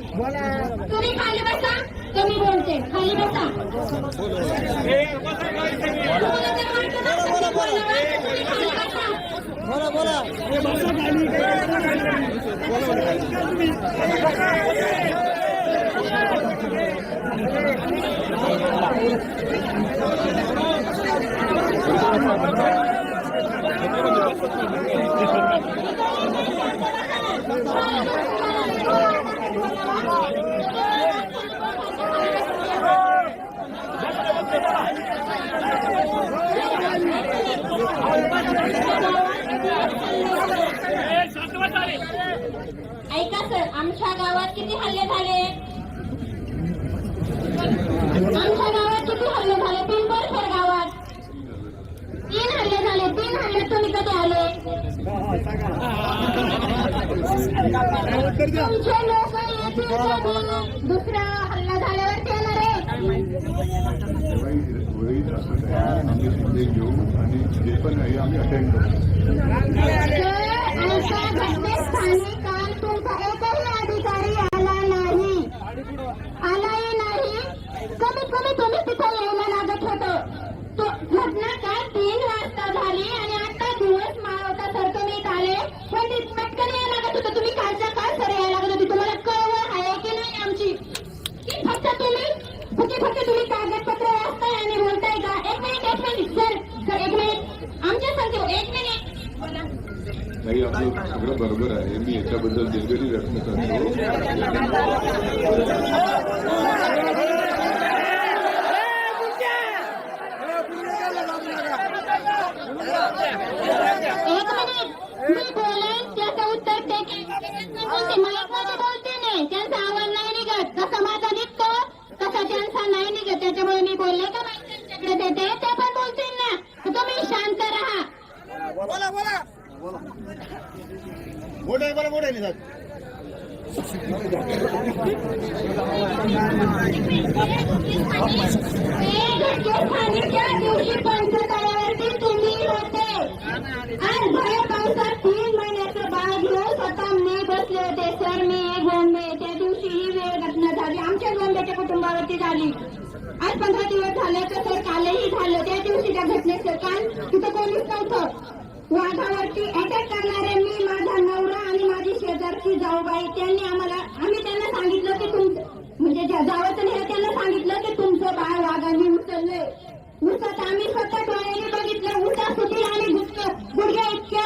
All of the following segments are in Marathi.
तुम्ही खाली बसा तुम्ही बोलते खाली बसा तुम्हाला जर वाटत असेल की बोलावं, तुम्ही खाली बसा. ऐका सर आमच्या गावात किती हल्ले झाले? आमच्या गावात किती हल्ले झाले? पिंपरसर गावात. तीन हल्ले झाले तीन हल्ले तुम्ही कधी आले? तुमचे लोक? दुसरा हल्ला झाल्यावर येणार आहे होईल असं काय आम्ही संदेश घेऊ आणि जे पण आहे. आम्ही अटेंड करू अशा घटनेस्थानी काल तुमचा एकही अधिकारी आला नाही आलाही नाही कमीत कमी तुम्ही तिथे यायला लागत होतं तो घटना काल तीन वाजता झाली आणि आता दिवस माळवता सर तुम्ही इथं आले. पण ती पटकन यायला लागत होतं तुम्ही कालच्या काल सर यायला लागत होती तुम्हाला कळवळ आहे की नाही आमची की फक्त तुम्ही फक्त फक्त तुम्ही कागदपत्र वाचताय आणि बोलताय का एक मिनिट एक मिनिट सर सर एक मिनिट आमच्या सांगते एक मिनिट बोला नाही आपलं सगळं बरोबर आहे मी याच्याबद्दल दिलगिरी व्यक्त करतो. एक मिनिट मी बोलेन ते तुम्ही बरं मोठे होते पावसात तीन बाळ घेऊन स्वतः मी बसले होते सर मी एक गोंबे त्या दिवशी ही वेळ घटना झाली आमच्या गोंब्याच्या कुटुंबावरती झाली आज पंधरा दिवस झाले तर सर कालही झालं त्या दिवशीच्या घटनेचं काल तिथं कोणीच नव्हतं. वाघावरती अटॅक करणारे मी माझा नवरा आणि माझी शेजारची जाऊबाई त्यांनी आम्हाला आम्ही त्यांना सांगितलं की तुमचं म्हणजे ज्या जावचं हे त्यांना सांगितलं की तुमचं बाळ वाघांनी उचललंय. उसात आम्ही स्वतः डोळ्याने बघितलं उसा सुटी आणि गुडघ्या इतक्या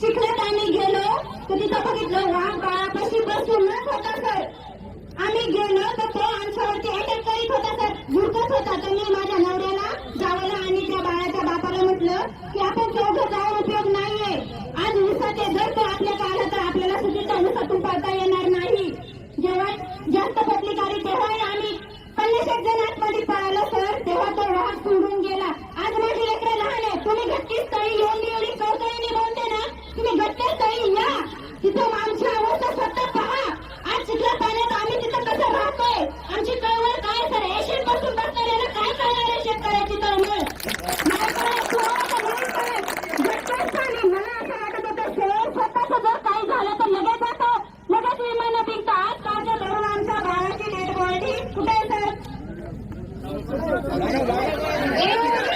चिखलात आम्ही गेलो तर तिथं बघितलं वाघ बाळापाशी बसूनच होता सर. आम्ही गेलो तर तो आमच्यावरती अटॅक करीत होता सर. झुरकत होता. तर मी माझ्या नवऱ्याला जावला आणि त्या बाळाच्या बापाला म्हटलं की आपण चौघं जाऊन उपयोग नाहीये आज उसाचे जर तो आपल्या आला तर आपल्याला सुटीचा उसातून पाळता येणार नाही जेव्हा जास्त पब्लिक आली तेव्हाही आम्ही पन्नास एक जण सर. तेव्हा तो वाहन सोडून गेला. आज माझी लेकरं लहान आहे तुम्ही घटनेस्थळी एवढी येऊन कौतळीने बोलते ना तुम्ही घटनेस्थळी या तिथं आमची अवस्था स्वतः पहा आज चिखला पाण्यात आम्ही तिथं कसं राहतोय आमची कळवळ काय सर एशियनपासून बसणाऱ्याला काय कळणार आहे शेतकऱ्याची तळमळ नाही कळत, तुम्हाला तर नाही कळत. घटनास्थळी मला असं वाटत होतं सर स्वतःच जर काही झालं तर लगेच जातो लगेच विमानं पिकतात कालच्या धरून आमच्या बाळाची डेड बॉडी कुठे आहे सर एक मिनिट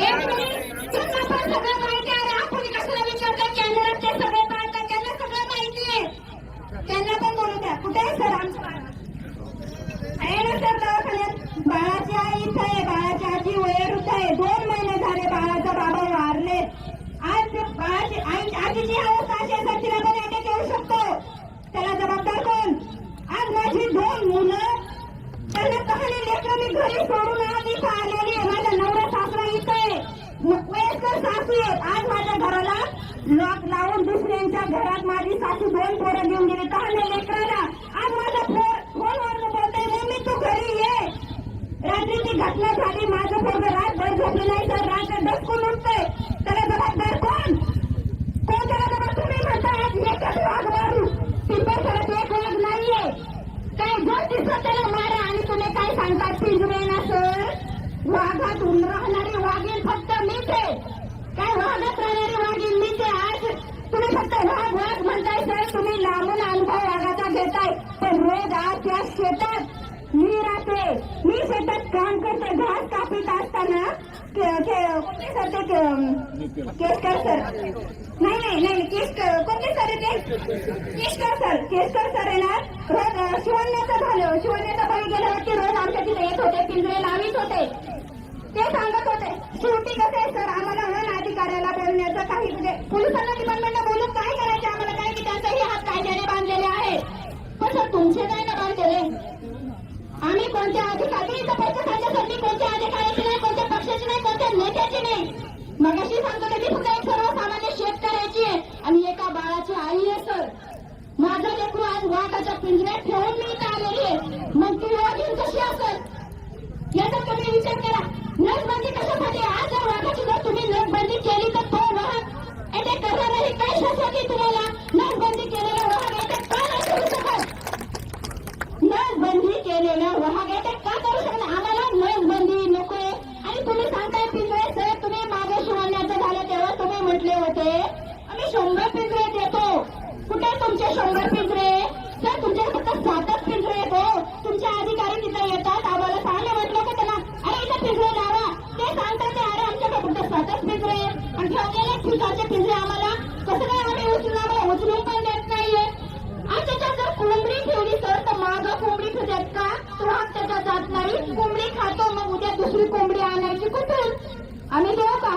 एक मिनिट त्यांना पण सगळं माहिती आहे आपण कशाला विचारतात कॅमेऱ्यात ते सगळे पाहतात त्यांना सगळं माहिती आहे त्यांना पण बोलू द्या कुठे आहे सर आमचं बाळ? आहे ना सर दवाखान्यात बाळाची आई इथं आहे बाळाची आजी वयोवृद्ध आहे दोन महिने झाले बाळाचा बाबा वारले. आज आई आजीची अवस्था अशी आहे, तिला पण अटॅक येऊ शकतो. त्याला जबाबदार कोण? आज माझी दोन मुलं. त्यांना कहाणी लेकरं मी घरी सोडून आज इथं आलेली आहे. माझा नवरा सासरा इथं आहे. वयस्कर सासू आहेत. आज माझ्या घराला लॉक लावून दुसऱ्यांच्या घरात माझी सासू दोन पोरं घेऊन गेली. कहाणी लेकराला आज माझा फोन फोनवर बोलते मम्मी तू घरी ये रात्री ती घटना झाली. माझं पोरग रातभर झोपलं नाही तर रात्र डसकून उठतंय? त्याला जबाबदार कोण? कोण त्याला जबाबदार? तुम्ही म्हणता आज एकच वाघ मारू. पिंपळसरात एक वाघ नाहीये. काय जो दिसत त्याला मारा आणि तुम्ही काय सांगतात पिंजरे ना सर? वाघात राहणारी वाघीण फक्त मीच. आहे काय वाघात राहणारी वाघीण मीच आहे आज? तुम्ही फक्त वाघ वाघ म्हणताय सर. तुम्ही लांबून अनुभव वाघाचा घेताय. पण रोज आज त्या शेतात मी राहते. मी शेतात काम करते. घास कापीत असताना. सर ते केसकर सर? नाही नाही नाही. केसकर कोणते सर येते ते? केसकर सर. केसकर सर येणार रोज शिवण्याचं झालं. शिवण्याचं बळी गेल्यावरती रोज आमच्या तिथे येत होते पिंजरे लावित होते. ते सांगत होते शेवटी कसे सर? आम्हाला वन अधिकाऱ्याला बोलण्याचं काही म्हणजे पोलिसांना डिपार्टमेंटला बोलून काय करायचं आम्हाला काय की त्यांचाही हात कायद्याने बांधलेले आहे पण सर तुमचे काय ना बांधलेले आम्ही कोणत्या अधिकारी इथं फक्त कोणत्या अधिकाऱ्याची नाही कोणत्या पक्षाची नाही कोणत्या नेत्याची नाही? मग अशी सांगतो की मी फक्त एक सर्वसामान्य शेतकऱ्याची आहे आणि एका बाळाची आई आहे सर. माझं लेकरू आज वाघाच्या पिंजऱ्यात ठेवून मी इथं आलेली आहे. मग ती वाघीन कशी असेल याचा तुम्ही विचार करा नसबंदी कशासाठी आज जर वाघाची जर तुम्ही नसबंदी केली तर तो वाहक येथे करणारी काय शासकी तुम्हाला नसबंदी केलेला वाहक येथे का नाही करू शकत नसबंदी केलेला वाहक येथे का करू शकत आम्हाला नसबंदी नकोय आणि तुम्ही सांगताय पिंजरे सर तुम्ही मागे शिवण्याचं झालं तेव्हा तुम्ही म्हटले होते आम्ही शंभर पिंजरे देतो. कुठे तुमचे शंभर पिंजरे? सर तुमच्या फक्त सातच पिंजरे येतो हो. तुमचे अधिकारी तिथे येतात. आम्हाला सांगले म्हटलं का त्यांना अरे इथे पिंजरे लावा. ते सांगतात ते अरे आमच्याकडे फक्त सातच पिंजरे आणि ठेवलेले ठिकाणचे पिंजरे आम्हाला कसं काय आम्ही उचलून उचलून पण देत नाहीये. आणि त्याच्यात जर कोंबडी ठेवली सर तर माग कोंबडी ठेवतात का? तो हा त्याच्यात जात नाही. कोंबडी खातो मग उद्या दुसरी कोंबडी आणायची कुठून? आम्ही देऊ का?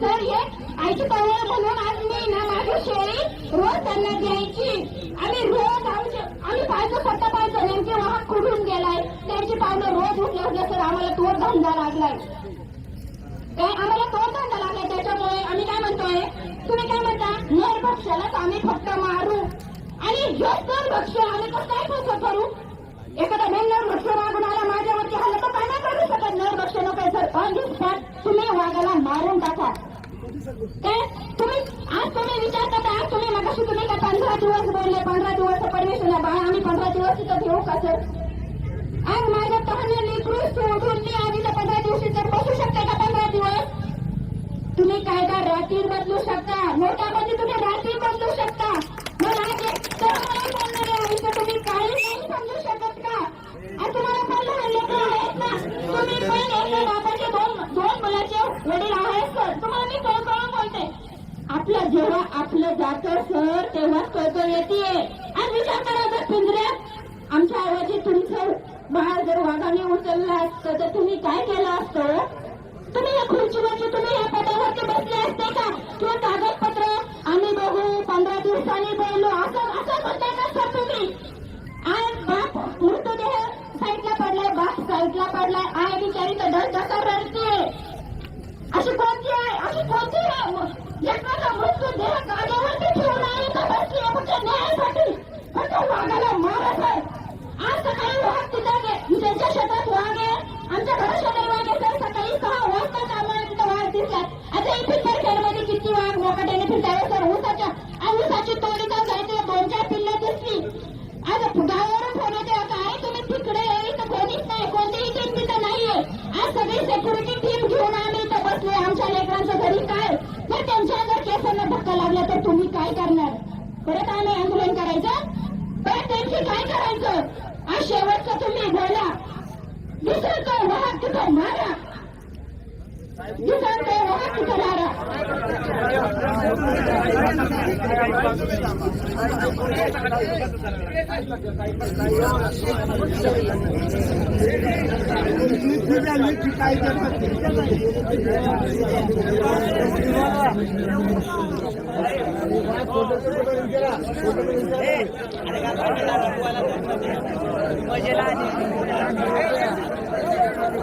सर हे आईची पावलं म्हणून आज मी ना माझी शेळी रोज त्यांना द्यायची. आम्ही रोज आमचे आम्ही पाहायचो स्वतः पाहायचो. नेमके वाहन कुठून गेलाय? त्यांची पावलं रोज उठल्या उठल्या सर आम्हाला तो धंदा लागलाय. काय आम्हाला तो धंदा लागलाय. त्याच्यामुळे आम्ही काय म्हणतोय? तुम्ही काय म्हणता? नरभक्षालाच आम्ही फक्त मारू. आणि हेच नरभक्ष आम्ही कसं काय कसं करू? एखादा मेन भक्ष मागून आला माझ्यावरती हल्ला तर काय नाही करू शकत? नरभक्ष नको सर. ऑन तुम्ही वाघाला मारून टाका. तुम्ही आज तुम्ही विचार करता आज तुम्ही मगाशी तुम्ही पंधरा दिवस बोलले पंधरा दिवस परमिशन बाळा आम्ही पंधरा दिवस इथं ठेवू का आज माझ्या तहाने लेकरू सोडून मी आधीच्या पंधरा दिवशी तर बसू शकते का पंधरा दिवस तुम्ही कायदा रात्री बदलू शकता नोटामध्ये तुम्ही रात्री बदलू शकता मग आज एक तरुणाई बोलणारे आहे तर तुम्ही काही नाही समजू शकत का आणि तुम्हाला पण लहान लेकरं आहेत ना तुम्ही पण एका बापाचे दोन दोन मुलाचे वडील आहेत सर तुम्हाला मी कळकळून बोलते आपलं जेव्हा आपलं जातो सर तेव्हाच कळतो येते आणि विचार करा जर पिंजऱ्यात आमच्या आवाजी तुमचं बाळ जर वाघाने उचललं असतं तर तुम्ही काय केलं असतं तुम्ही या खुर्चीवरती तुम्ही या पदावरती बसले असते का किंवा कागदपत्र आम्ही बघू पंधरा दिवसांनी बोललो असं असं म्हणताय का सर तुम्ही आज बाप मृतदेह साईडला पडलाय बाप साईडला पडलाय आय बिचारी तर दर दसा रडतीये अशी कोणती आहे अशी कोणती आहे एखादा मृत्यूदेह गाड्यावरती ठेवून आहे का बसली आहे फक्त न्यायासाठी फक्त वाघाला मारत आहे आज सकाळी वाघ तिथं गे- त्यांच्या शेतात वाघ आहे आमच्या घरात शेतात वाघ आहे तर सकाळी सहा वाजता आम्हाला तिथं वाघ दिसतात आता इथे खेळमध्ये किती वाघ मोकाट्याने फिरताय तर ऊसाच्या आणि ऊसाची तोडी तर जायचे दोन चार पिल्लं दिसली आज गावावरून फोन येते काय तुम्ही तिकडे कोणीच नाही कोणतीही टीम तिथं नाहीये. आज सगळी सेक्युरिटी टीम घेऊन आम्ही इथं बसले आमच्या लेकरांचं घरी काय? तर त्यांच्या जर केसांना धक्का लागला तर तुम्ही काय करणार? परत आम्ही आंदोलन करायचं? परत त्यांची काय करायचं? आज शेवटचं तुम्ही बोला. दुसरं काय वाहक तिथं मारा. दुसरं काय वाहक तिथं मारा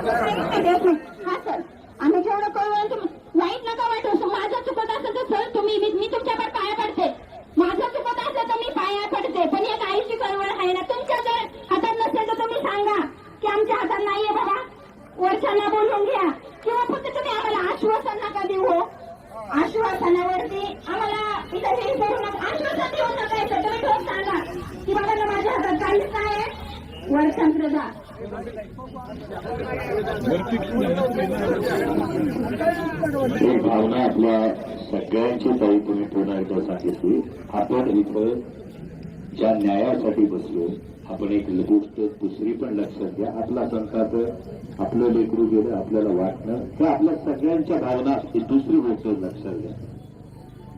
हा सर आम्ही जेवढं कळवलं तुम्ही वाईट नका वाटू सर, माझं चुकत असेल तर सर तुम्ही मी मी तुमच्याकडे पाया पडते माझं चुकत असेल तर मी पाया पडते पण एक आईची कळवळ आहे ना तुमच्या जर हातात नसेल तर तुम्ही सांगा की आमच्या हातात नाहीये बाबा वर्षांना बोलून घ्या किंवा फक्त तुम्ही आम्हाला आश्वासन नका देऊ हो. आश्वासनावरती आम्हाला इथं हे करू नका आश्वासन देऊ नका याचं. तुम्ही ठोक सांगा की बाबा माझ्या हातात काहीच नाही आहे वर संप्रदा ही भावना आपल्या सगळ्यांची ताई तुम्ही पुन्हा एकदा सांगितली आपण इथं ज्या न्यायासाठी बसलो आपण एक गोष्ट दुसरी पण लक्षात घ्या. आपला संसार आपलं लेकरू गेलं आपल्याला वाटणं तर आपल्या सगळ्यांच्या भावना असतील. दुसरी गोष्ट लक्षात घ्या.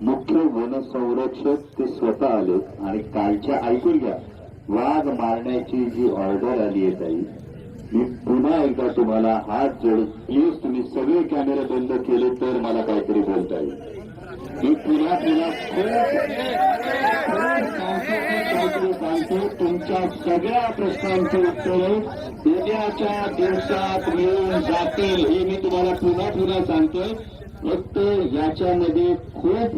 मुख्य वनसंरक्षक ते स्वतः आले आणि कालच्या ऐकून घ्या. वाघ मारण्याची जी ऑर्डर आली आहे ताई मी पुन्हा एकदा तुम्हाला हात जोड प्लीज तुम्ही सगळे कॅमेरे बंद केले तर मला काहीतरी बोलता येईल. मी पुन्हा पुन्हा तुमच्या सगळ्या प्रश्नांची उत्तरं उद्याच्या दिवसात मिळून जातील हे मी तुम्हाला पुन्हा पुन्हा सांगतोय. फक्त याच्यामध्ये खूप.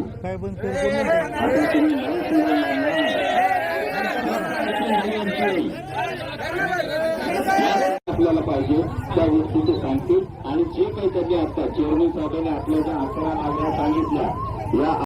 आपल्याला पाहिजे त्या गोष्टीचे सांगतील. आणि जे काही त्यांनी आता चेअरमन साहेबांनी आपल्याला आकडा आकडा सांगितला या